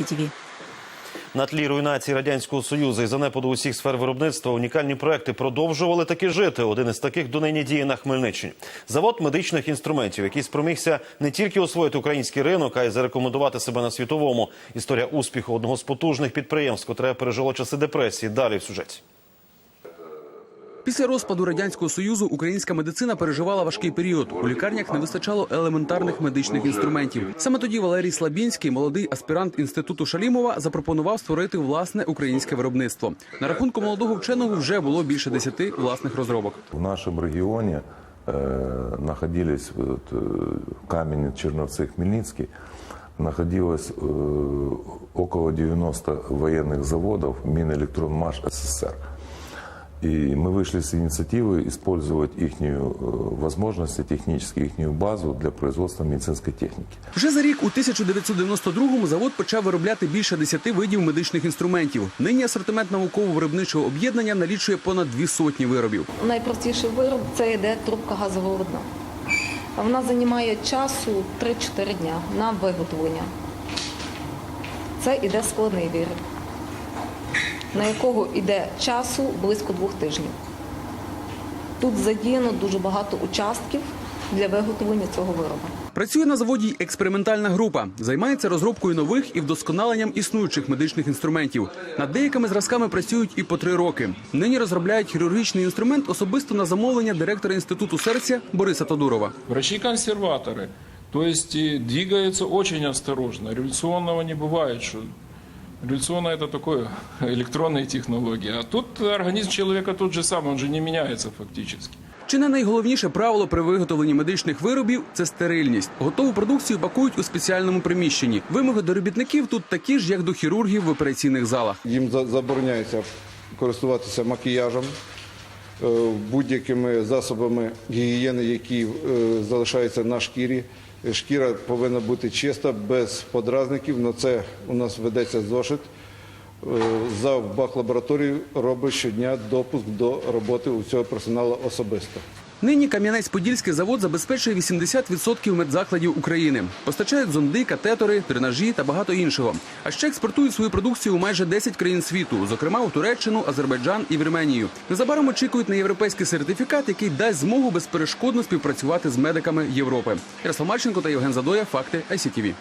ICTV. На тлі руйнації радянського союзу і занепаду усіх сфер виробництва унікальні проекти продовжували таки жити. Один із таких донині діє на Хмельниччині. Завод медичних інструментів, який спромігся не тільки освоїти український ринок, а й зарекомендувати себе на світовому. Історія успіху одного з потужних підприємств, котре пережило часи депресії. Далі в сюжеті. Після розпаду радянського союзу українська медицина переживала важкий період. У лікарнях не вистачало елементарних медичних інструментів. Саме тоді Валерій Слабінський, молодий аспірант інституту Шалімова, запропонував створити власне українське виробництво. На рахунку молодого вченого вже було більше десяти власних розробок. В нашем регионе э, находились вот, э, Камень, Черновцы, Хмельницкий, находилось э, около 90 военных заводов Минэлектронмаш СССР. И мы вышли с инициативы использовать их возможности, технически их базу для производства медицинской техники. Вже за рік, у 1992-му, завод почав виробляти більше десяти видів медичних інструментів. Нині асортимент науково-виробничого об'єднання налічує понад дві сотні виробів. Найпростіший вироб це йде трубка газового дна. Вона займає часу 3-4 дня на виготовлення. Це йде складний виріб, на якого йде часу близько двох тижнів. Тут задіяно дуже багато участків для виготовлення цього виробу. Працює на заводі експериментальна група. Займається розробкою нових і вдосконаленням існуючих медичних інструментів. Над деякими зразками працюють і по три роки. Нині розробляють хірургічний інструмент особисто на замовлення директора інституту серця Бориса Тодурова. Врачи-консерваторы, то есть и двигаются очень осторожно. Революционного не бывает, что революционно это такое электронные технологии. А тут организм человека тот же самый, он же не меняется фактически. Чи не найголовніше правило при виготовленні медичних виробів це стерильність. Готову продукцію пакують у спеціальному приміщенні. Вимоги до робітників тут такі ж, як до хірургів в операційних залах. Їм за- забороняється користуватися макіяжем, е, будь-якими засобами гігієни, які е, залишаються на шкірі. Шкіра повинна бути чиста, без подразників. На це у нас ведеться зошит. Е, За бак лабораторію робить щодня допуск до роботи у цього персоналу особисто. Нині Кам'янець-Подільський завод забезпечує 80% медзакладів України. Постачають зонди, катетори, дренажі та багато іншого. А ще експортують свою продукцію у майже 10 країн світу, зокрема у Туреччину, Азербайджан і Вірменію. Незабаром очікують на європейський сертифікат, який дасть змогу безперешкодно співпрацювати з медиками Європи. Ярослав Марченко та Євген Задоя. Факти ICTV.